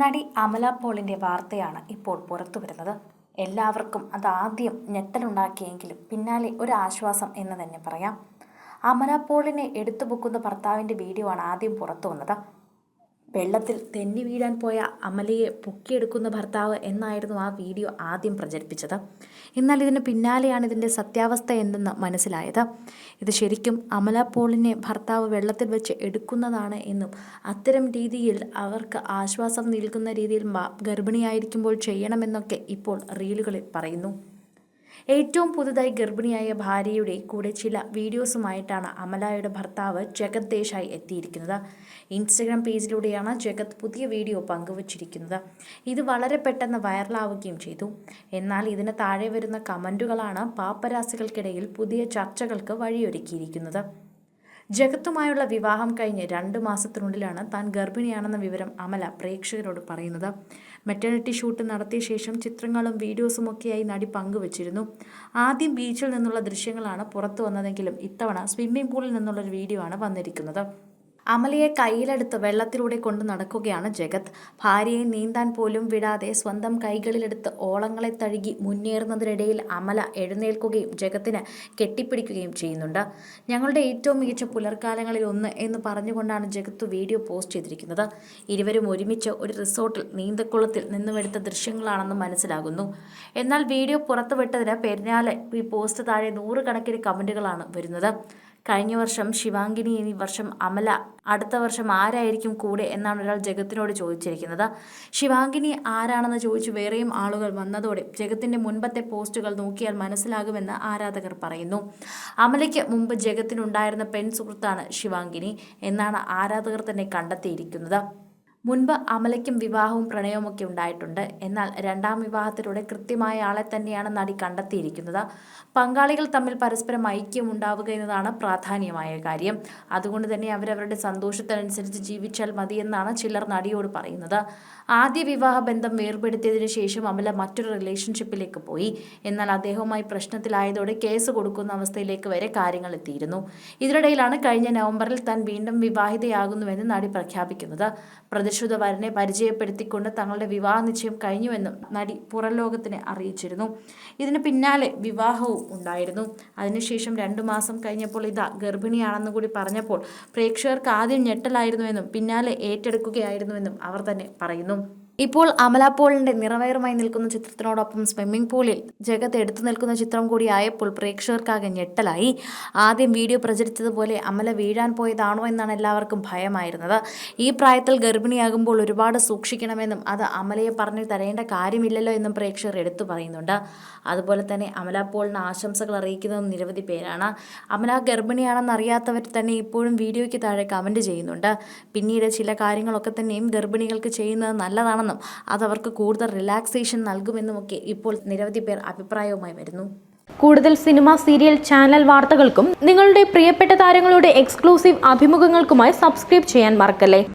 നടി അമല പോളിന്റെ വാർത്തയാണ് ഇപ്പോൾ പുറത്തു വരുന്നത്. എല്ലാവർക്കും അത് ആദ്യം ഞെട്ടലുണ്ടാക്കിയെങ്കിലും പിന്നാലെ ഒരു ആശ്വാസം എന്ന് തന്നെ പറയാം. അമല പോളിനെ എടുത്തു പൊക്കുന്ന ഭർത്താവിന്റെ വീഡിയോ ആണ് ആദ്യം പുറത്തു വന്നത്. വെള്ളത്തിൽ തെന്നി വീഴാൻ പോയ അമലയെ പൊക്കിയെടുക്കുന്ന ഭർത്താവ് എന്നായിരുന്നു ആ വീഡിയോ ആദ്യം പ്രചരിപ്പിച്ചത്. എന്നാൽ ഇതിന് പിന്നാലെയാണ് ഇതിന്റെ സത്യാവസ്ഥ എന്തെന്ന് മനസ്സിലായത്. ഇത് ശരിക്കും അമല പോളിനെ ഭർത്താവ് വെള്ളത്തിൽ വെച്ച് എടുക്കുന്നതാണ് എന്നും അത്തരം രീതിയിൽ അവർക്ക് ആശ്വാസം നൽകുന്ന രീതിയിൽ ഗർഭിണിയായിരിക്കുമ്പോൾ ചെയ്യണമെന്നൊക്കെ ഇപ്പോൾ റീലുകളിൽ പറയുന്നു. ഏറ്റവും പുതുതായി ഗർഭിണിയായ ഭാര്യയുടെ കൂടെ ചില വീഡിയോസുമായിട്ടാണ് അമലായുടെ ഭർത്താവ് ജഗത് ദേശായി എത്തിയിരിക്കുന്നത്. ഇൻസ്റ്റഗ്രാം പേജിലൂടെയാണ് ജഗത് പുതിയ വീഡിയോ പങ്കുവച്ചിരിക്കുന്നത്. ഇത് വളരെ പെട്ടെന്ന് വൈറലാവുകയും ചെയ്തു. എന്നാൽ ഇതിന് താഴെ വരുന്ന കമന്റുകളാണ് പാപ്പരാസികൾക്കിടയിൽ പുതിയ ചർച്ചകൾക്ക് വഴിയൊരുക്കിയിരിക്കുന്നത്. ജഗത്തുമായുള്ള വിവാഹം കഴിഞ്ഞ് രണ്ട് മാസത്തിനുള്ളിലാണ് താൻ ഗർഭിണിയാണെന്ന വിവരം അമല പ്രേക്ഷകരോട് പറയുന്നത്. മെറ്റേണിറ്റി ഷൂട്ട് നടത്തിയ ശേഷം ചിത്രങ്ങളും വീഡിയോസും ഒക്കെയായി നടി പങ്കുവച്ചിരുന്നു. ആദ്യം ബീച്ചിൽ നിന്നുള്ള ദൃശ്യങ്ങളാണ് പുറത്തു വന്നതെങ്കിലും ഇത്തവണ സ്വിമ്മിംഗ് പൂളിൽ നിന്നുള്ളൊരു വീഡിയോ ആണ് വന്നിരിക്കുന്നത്. അമലയെ കയ്യിലെടുത്ത് വെള്ളത്തിലൂടെ കൊണ്ടു നടക്കുകയാണ് ജഗത്. ഭാര്യയെ നീന്താൻ പോലും വിടാതെ സ്വന്തം കൈകളിലെടുത്ത് ഓളങ്ങളെ തഴുകി മുന്നേറുന്നതിനിടയിൽ അമല എഴുന്നേൽക്കുകയും ജഗത്തിന് കെട്ടിപ്പിടിക്കുകയും ചെയ്യുന്നുണ്ട്. ഞങ്ങളുടെ ഏറ്റവും മികച്ച പുലർക്കാലങ്ങളിൽ ഒന്ന് എന്ന് പറഞ്ഞുകൊണ്ടാണ് ജഗത്ത് വീഡിയോ പോസ്റ്റ് ചെയ്തിരിക്കുന്നത്. ഇരുവരും ഒരുമിച്ച് ഒരു റിസോർട്ടിൽ നീന്തക്കുളത്തിൽ നിന്നുമെടുത്ത ദൃശ്യങ്ങളാണെന്ന് മനസ്സിലാകുന്നു. എന്നാൽ വീഡിയോ പുറത്തുവിട്ടതിന് പെരുന്നാളെ ഈ പോസ്റ്റ് താഴെ നൂറുകണക്കിന് കമന്റുകളാണ് വരുന്നത്. കഴിഞ്ഞ വർഷം ശിവാംഗിനി ഈ വർഷം അമല അടുത്ത വർഷം ആരായിരിക്കും കൂടെ എന്നാണ് ഒരാൾ ജഗത്തിനോട് ചോദിച്ചിരിക്കുന്നത്. ശിവാംഗിനി ആരാണെന്ന് ചോദിച്ചു വേറെയും ആളുകൾ വന്നതോടെ ജഗത്തിന്റെ മുൻപത്തെ പോസ്റ്റുകൾ നോക്കിയാൽ മനസ്സിലാകുമെന്ന് ആരാധകർ പറയുന്നു. അമലയ്ക്ക് മുമ്പ് ജഗത്തിനുണ്ടായിരുന്ന പെൺ സുഹൃത്താണ് ശിവാംഗിനി എന്നാണ് ആരാധകർ തന്നെ കണ്ടെത്തിയിരിക്കുന്നത്. മുൻപ് അമലയ്ക്കും വിവാഹവും പ്രണയവുമൊക്കെ ഉണ്ടായിട്ടുണ്ട്. എന്നാൽ രണ്ടാം വിവാഹത്തിലൂടെ കൃത്യമായ ആളെ തന്നെയാണ് നടി കണ്ടെത്തിയിരിക്കുന്നത്. പങ്കാളികൾ തമ്മിൽ പരസ്പരം ഐക്യം ഉണ്ടാവുക എന്നതാണ് പ്രാധാന്യമായ കാര്യം. അതുകൊണ്ട് തന്നെ അവരവരുടെ സന്തോഷത്തിനനുസരിച്ച് ജീവിച്ചാൽ മതിയെന്നാണ് ചിലർ നടിയോട് പറയുന്നത്. ആദ്യ വിവാഹ ബന്ധം വേർപെടുത്തിയതിനു ശേഷം അമല മറ്റൊരു റിലേഷൻഷിപ്പിലേക്ക് പോയി. എന്നാൽ അദ്ദേഹവുമായി പ്രശ്നത്തിലായതോടെ കേസ് കൊടുക്കുന്ന അവസ്ഥയിലേക്ക് വരെ കാര്യങ്ങൾ എത്തിയിരുന്നു. ഇതിനിടയിലാണ് കഴിഞ്ഞ നവംബറിൽ താൻ വീണ്ടും വിവാഹിതയാകുന്നുവെന്ന് നടി പ്രഖ്യാപിക്കുന്നത്. പ്രതിശ്രുത വരനെ പരിചയപ്പെടുത്തിക്കൊണ്ട് തങ്ങളുടെ വിവാഹ നിശ്ചയം കഴിഞ്ഞുവെന്നും നടി പുറംലോകത്തിനെ അറിയിച്ചിരുന്നു. ഇതിന് പിന്നാലെ വിവാഹവും ഉണ്ടായിരുന്നു. അതിനുശേഷം രണ്ടു മാസം കഴിഞ്ഞപ്പോൾ ഇതാ ഗർഭിണിയാണെന്ന് കൂടി പറഞ്ഞപ്പോൾ പ്രേക്ഷകർക്ക് ആദ്യം ഞെട്ടലായിരുന്നുവെന്നും പിന്നാലെ ഏറ്റെടുക്കുകയായിരുന്നുവെന്നും അവർ തന്നെ പറയുന്നു. ഇപ്പോൾ അമല പോളിന്റെ നിറവയറുമായി നിൽക്കുന്ന ചിത്രത്തിനോടൊപ്പം സ്വിമ്മിംഗ് പൂളിൽ ജഗത്ത് എടുത്തു നിൽക്കുന്ന ചിത്രം കൂടിയായപ്പോൾ പ്രേക്ഷകർക്കാകെ ഞെട്ടലായി. ആദ്യം വീഡിയോ പ്രചരിച്ചതുപോലെ അമല വീഴാൻ പോയതാണോ എന്നാണ് എല്ലാവർക്കും ഭയമായിരുന്നത്. ഈ പ്രായത്തിൽ ഗർഭിണിയാകുമ്പോൾ ഒരുപാട് സൂക്ഷിക്കണമെന്നും അത് അമലയെ പറഞ്ഞു തരേണ്ട കാര്യമില്ലല്ലോ എന്നും പ്രേക്ഷകർ എടുത്തു പറയുന്നുണ്ട്. അതുപോലെ തന്നെ അമല പോളിന് ആശംസകൾ അറിയിക്കുന്നതും നിരവധി പേരാണ്. അമല ഗർഭിണിയാണെന്ന് അറിയാത്തവർ തന്നെ ഇപ്പോഴും വീഡിയോയ്ക്ക് താഴെ കമന്റ് ചെയ്യുന്നുണ്ട്. പിന്നീട് ചില കാര്യങ്ങളൊക്കെ തന്നെയും ഗർഭിണികൾക്ക് ചെയ്യുന്നത് നല്ലതാണെന്നും അത് അതവർക്ക് കൂടുതൽ റിലാക്സേഷൻ നൽകുമെന്നുമൊക്കെ ഇപ്പോൾ നിരവധി പേർ അഭിപ്രായവുമായി വരുന്നു. കൂടുതൽ സിനിമ സീരിയൽ ചാനൽ വാർത്തകൾക്കും നിങ്ങളുടെ പ്രിയപ്പെട്ട താരങ്ങളുടെ എക്സ്ക്ലൂസീവ് അഭിമുഖങ്ങൾക്കുമായി സബ്സ്ക്രൈബ് ചെയ്യാൻ മറക്കല്ലേ?